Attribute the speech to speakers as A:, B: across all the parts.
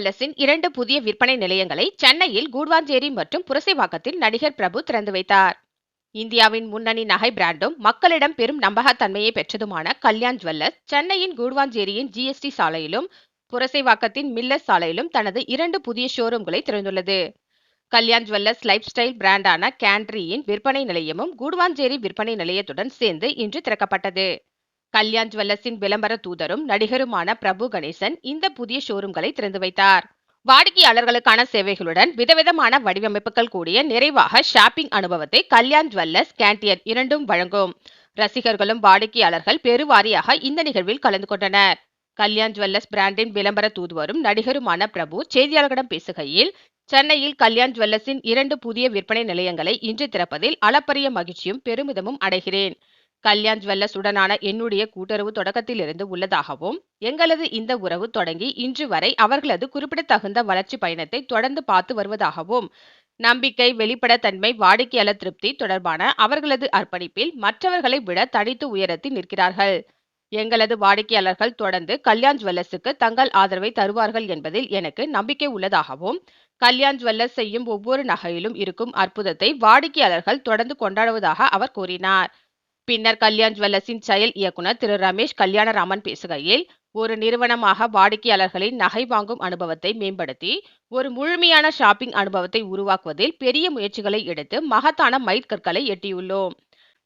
A: ஜுவல்லர்ஸின் இரண்டு புதிய விற்பனை நிலையங்களை சென்னையில் கூடுவாஞ்சேரி மற்றும் புரசைவாக்கத்தில் நடிகர் பிரபு திறந்து வைத்தார். இந்தியாவின் முன்னணி நகை பிராண்டும் மக்களிடம் பெரும் நம்பகத்தன்மையை பெற்றதுமான கல்யாண் ஜுவல்லர்ஸ் சென்னையின் கூடுவாஞ்சேரியின் ஜிஎஸ்டி சாலையிலும் புரசைவாக்கத்தின் மில்லர் சாலையிலும் தனது இரண்டு புதிய ஷோரூம்களை திறந்துள்ளது. கல்யாண் ஜுவல்லர்ஸ் லைஃப் ஸ்டைல் பிராண்டான கேண்ட்ரியின் விற்பனை நிலையமும் கூடுவாஞ்சேரி விற்பனை நிலையத்துடன் சேர்ந்து இன்று திறக்கப்பட்டது. கல்யாண் ஜுவல்லர்ஸின் விளம்பர தூதரும் நடிகருமான பிரபு கணேசன் இந்த புதிய ஷோரூம்களை திறந்து வைத்தார். வாடிக்கையாளர்களுக்கான சேவைகளுடன் விதவிதமான வடிவமைப்புகள் கூடிய நிறைவாக ஷாப்பிங் அனுபவத்தை கல்யாண் ஜுவல்லர்ஸ் கேண்டியன் இரண்டும் வழங்கும். ரசிகர்களும் வாடிக்கையாளர்கள் பெருவாரியாக இந்த நிகழ்வில் கலந்து கொண்டனர். கல்யாண் ஜுவல்லர்ஸ் பிராண்டின் விளம்பர தூதுவரும் நடிகருமான பிரபு செய்தியாளர்களிடம் பேசுகையில் சென்னையில் கல்யாண் ஜுவல்லர்ஸின் இரண்டு புதிய விற்பனை நிலையங்களை இன்று திறப்பதில் அளப்பரிய மகிழ்ச்சியும் பெருமிதமும் அடைகிறேன். கல்யாண் ஜுவல்லர்ஸ் உடனான என்னுடைய கூட்டுறவு தொடக்கத்திலிருந்து உள்ளதாகவும் எங்களது இந்த உறவு தொடங்கி இன்று வரை அவர்களது குறிப்பிடத்தகுந்த வளர்ச்சி பயணத்தை தொடர்ந்து பார்த்து வருவதாகவும் நம்பிக்கை வெளிப்படத்தன்மை வாடிக்கையாளர் திருப்தி தொடர்பான அவர்களது அர்ப்பணிப்பில் மற்றவர்களை விட தனித்து உயரத்தில் நிற்கிறார்கள். எங்களது வாடிக்கையாளர்கள் தொடர்ந்து கல்யாண் ஜுவல்லர்ஸுக்கு தங்கள் ஆதரவை தருவார்கள் என்பதில் எனக்கு நம்பிக்கை உள்ளதாகவும் கல்யாண் ஜுவல்லர்ஸ் செய்யும் ஒவ்வொரு நகையிலும் இருக்கும் அற்புதத்தை வாடிக்கையாளர்கள் தொடர்ந்து கொண்டாடுவதாக அவர் கூறினார். பின்னர் கல்யாண் ஜுவல்லர்ஸின் செயல் இயக்குனர் திரு. ரமேஷ் கல்யாணராமன் பேசுகையில் ஒரு நிறுவனமாக வாடிக்கையாளர்களின் நகை வாங்கும் அனுபவத்தை மேம்படுத்தி ஒரு முழுமையான ஷாப்பிங் அனுபவத்தை உருவாக்குவதில் பெரிய முயற்சிகளை எடுத்து மகத்தான மைற்கற்களை எட்டியுள்ளோம்.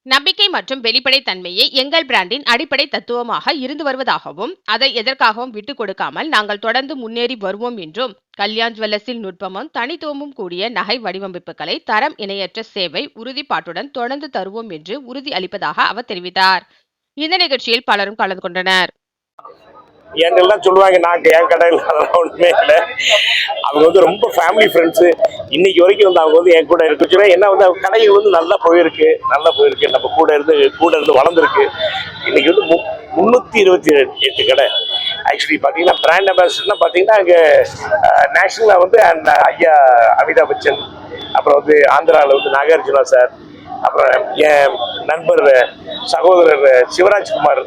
A: நம்பிக்கை மற்றும் வெளிப்படைத்தன்மையே எங்கள் பிராண்டின் அடிப்படை தத்துவமாக இருந்து வருவதாகவும் அதை எதற்காகவும் விட்டுக் கொடுக்காமல் நாங்கள் தொடர்ந்து முன்னேறி வருவோம் என்றும் கல்யாண் ஜுவல்லர்ஸின் நுட்பமும் தனித்துவமும் கூடிய நகை வடிவமைப்புகளை தரம் இணையற்ற சேவை உறுதிப்பாட்டுடன் தொடர்ந்து தருவோம் என்று உறுதி அளிப்பதாக அவர் தெரிவித்தார். இந்த நிகழ்ச்சியில் பலரும் கலந்து கொண்டனர்.
B: என்னெல்லாம் சொல்லுவாங்க நான் என் கடையில் ஒன்றுமே இல்லை. அவங்க வந்து ரொம்ப ஃபேமிலி ஃப்ரெண்ட்ஸு இன்னைக்கு வரைக்கும் வந்து அவங்க வந்து என் கூட இருக்கு. சொன்னா என்ன வந்து அவங்க கடைகள் வந்து நல்லா போயிருக்கு. நல்லா போயிருக்கு. நம்ம கூட இருந்து கூட இருந்து வளர்ந்துருக்கு. இன்னைக்கு வந்து மு முந்நூற்றி இருபத்தி எட்டு கடை. ஆக்சுவலி பார்த்தீங்கன்னா பிராண்ட் அம்பாசிடர்னா பார்த்தீங்கன்னா அங்கே நேஷனலாக வந்து அந்த ஐயா அமிதாப் பச்சன் அப்புறம் வந்து ஆந்திராவில் வந்து நாகார்ஜுனா சார் அப்புறம் என் நண்பர் சகோதரர் சிவராஜ்குமார்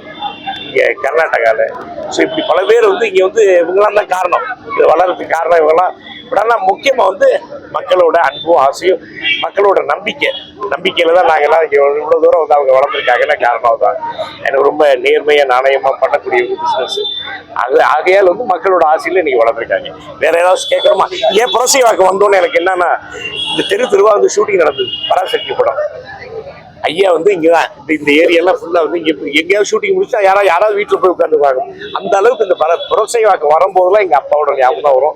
B: இங்கே கர்நாடகாவில் ஸோ இப்படி பல பேர் வந்து இங்கே வந்து இவங்களாம் தான் காரணம். இது வளர்றதுக்கு காரணம் இவங்களாம். இப்படெல்லாம் முக்கியமாக வந்து மக்களோட அன்பும் ஆசையும் மக்களோட நம்பிக்கை. நம்பிக்கையில் தான் நாங்கள் எல்லாம் இங்கே இவ்வளோ தூரம் வந்து அவங்க வளர்ந்துருக்காங்கன்னா காரணம் தான் எனக்கு ரொம்ப நேர்மையாக நாணயமாக பண்ணக்கூடிய ஒரு பிஸ்னஸ் அது ஆகையால் வந்து மக்களோட ஆசையில் இன்றைக்கி வளர்ந்துருக்காங்க. வேற ஏதாவது கேட்குறோமா ஏன் புரட்சி வாக்கு வந்தோன்னு எனக்கு என்னன்னா இந்த தெரு தெருவாக வந்து ஷூட்டிங் நடந்தது. பராசக்தி படம். ஐயா வந்து இங்கே தான் இந்த இந்த ஏரியாலாம் ஃபுல்லாக வந்து இங்கே எங்கேயாவது ஷூட்டிங் முடிச்சா யாராவது யாராவது வீட்டில் போய் உட்காந்துருவாங்க அந்த அளவுக்கு இந்த பர புரசை வாக்கு வரும்போதெல்லாம் எங்கள் அப்பாவோட ஞாபகம் தான் வரும்.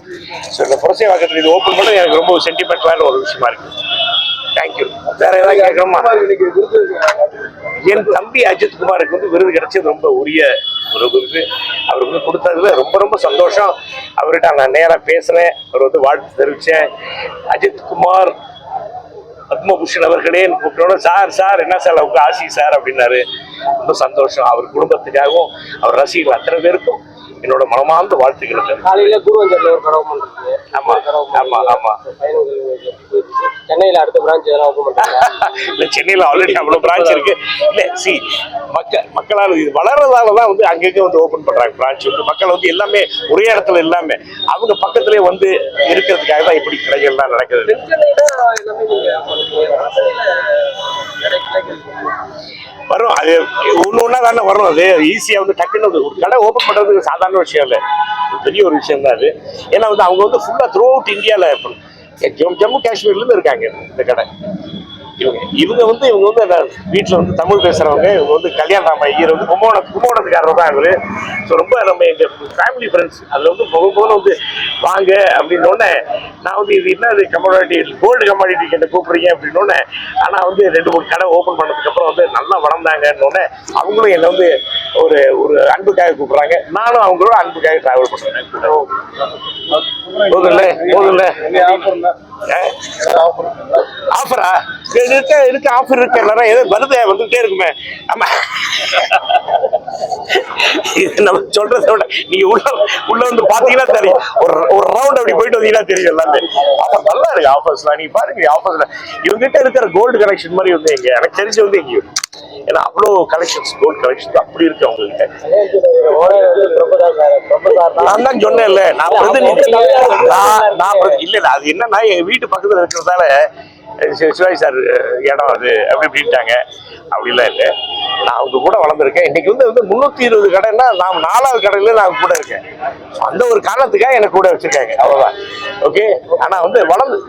B: ஸோ இந்த புரட்சை வாக்கத்தில் இது ஓப்பன் பண்ண எனக்கு ரொம்ப சென்டிமெண்ட்லான ஒரு விஷயமா இருக்குது தேங்க்யூ வேற ஏதாவது கேட்கணுமா? என் தம்பி அஜித் குமாருக்கு வந்து விருது கிடைச்சது ரொம்ப உரிய ஒரு விருது. அவருக்கு வந்து கொடுத்ததுல ரொம்ப ரொம்ப சந்தோஷம். அவர்கிட்ட நான் நேராக பேசினேன். அவர் வந்து வாழ்த்து தெரிவித்தேன் அஜித் குமார் பத்மபூஷன் அவர்களே கூப்பிட்டோட சார் சார் என்ன சார் அவங்க ஆசி சார் அப்படின்னாரு. ரொம்ப சந்தோஷம். அவர் குடும்பத்துக்காகவும் அவர் ரசிகர்கள் அத்தனை பேருக்கும் என்னோட மனமார்ந்த வாழ்த்துக்களை ஆமா ஆமா ஆமா.
C: சென்னையில் அடுத்த பிரான்ச் எதனா ஓப்பன் பண்றாங்க
B: இல்ல சென்னையில ஆல்ரெடி அவ்வளவு பிரான்ச் இருக்கு. இல்ல சி மக்கள் மக்களால் இது வளர்றதால தான் வந்து அங்கங்க வந்து ஓபன் பண்றாங்க பிரான்ச் வந்து. மக்கள் வந்து எல்லாமே ஒரே இடத்துல இல்லாம அவங்க பக்கத்துலயே வந்து இருக்கிறதுக்காக தான் இப்படி கடைகள்லாம் நடக்குது.
C: எல்லாமே
B: வரும். அது ஒன்று ஒன்றா தானே வரும். அது ஈஸியாக வந்து டக்குன்னு ஒரு கடை ஓப்பன் பண்ணுறதுக்கு சாதாரண விஷயம் இல்லை. பெரிய ஒரு விஷயம் தான் அது. ஏன்னா வந்து அவங்க வந்து ஃபுல்லாக த்ரூ அவுட் இந்தியாவில் ஜம்மு காஷ்மீர்லேருந்து இருக்காங்க இந்த கடை. இவங்க இவங்க வந்து இவங்க வந்து வீட்டில் வந்து தமிழ் பேசுகிறவங்க இவங்க வந்து கல்யாணராம ஐயர் வந்து கும்போண கும்போணத்துக்காரர் தான் இவர் ஸோ ரொம்ப நம்ம எங்கள் ஃபேமிலி ஃப்ரெண்ட்ஸ் அதில் வந்து முக போல வந்து வாங்க அப்படின்னோடனே நான் வந்து இது என்ன இது கமாடிட்டி கோல்டு கமாடிட்டி கிட்ட கூப்பிடுறீங்க அப்படின்னோடனே ஆனால் வந்து ரெண்டு மூணு கடை ஓப்பன் பண்ணதுக்கப்புறம் வந்து நல்லா வளர்ந்தாங்கன்னொடனே அவங்களும் என்னை வந்து ஒரு ஒரு அன்புக்காக கூப்பிடுறாங்க நானும் அவங்களோட அன்புக்காக ட்ராவல் பண்ணுறேன் போதும்ல போதும்ல ஆஃபரா இருக்க இருக்க ஆஃபர் இருக்கு நிறைய ஏதோ வருது வந்துகிட்டே இருக்குமே ஆமா இது நம்ம சொல்றத விட நீங்க உள்ள உள்ள வந்து பாத்தீங்கன்னா தெரியும். ஒரு ஒரு ரவுண்ட் அப்படி போயிட்டு வந்தீங்கன்னா தெரியும் எல்லாமே. ஆஃபர் நல்லா இருக்கு ஆஃபர்ஸ்லாம் நீங்க பாருங்க ஆஃபர்ஸ்ல இவங்ககிட்ட இருக்கிற கோல்டு கலெக்ஷன் மாதிரி வந்து எங்க எனக்கு தெரிஞ்சு வந்து எங்க ஏன்னா அவ்வளோ கலெக்ஷன்ஸ் கோல்டு கலெக்ஷன்ஸ் அப்படி இருக்கு அவங்ககிட்ட.
C: ஓனர் தான்
B: நான் தான் சொன்னேன்ல நான் பிரதிநிதி. நான் நான் இல்ல இல்ல அது என்னன்னா எங்க வீட்டு பக்கத்துல இருக்கிறதால சிவாஜி சார் இடம் அது அப்படி இப்படின்ட்டாங்க. அப்படிலாம் இல்லை. நான் அவங்க கூட வளர்ந்துருக்கேன். இன்னைக்கு வந்து வந்து முந்நூற்றி இருபது கடைன்னா நான் நாலாவது கடையில் நான் கூட இருக்கேன். அந்த ஒரு காரணத்துக்காக எனக்கு கூட வச்சுருக்காங்க. அவ்வளோதான் ஓகே ஆனால் வந்து வளர்ந்து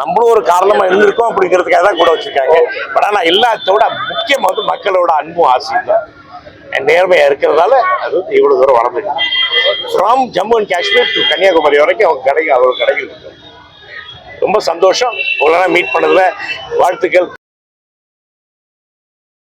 B: நம்மளும் ஒரு காரணமாக இருந்திருக்கோம் அப்படிங்கிறதுக்காக தான் கூட வச்சுருக்காங்க. பட் ஆனால் எல்லாத்தோட முக்கியமாக வந்து மக்களோட அன்பும் ஆசையும் தான் நேர்மையாக இருக்கிறதால அது வந்து தூரம் வளர்ந்துருக்கு. From Jammu and Kashmir to Kanyakumari வரைக்கும் அவங்க கடைகள் அவ்வளோ கடைகள் இருக்குது ரொம்ப சந்தோஷம். உங்களெல்லாம் மீட் பண்ணதில் வாழ்த்துக்கள்.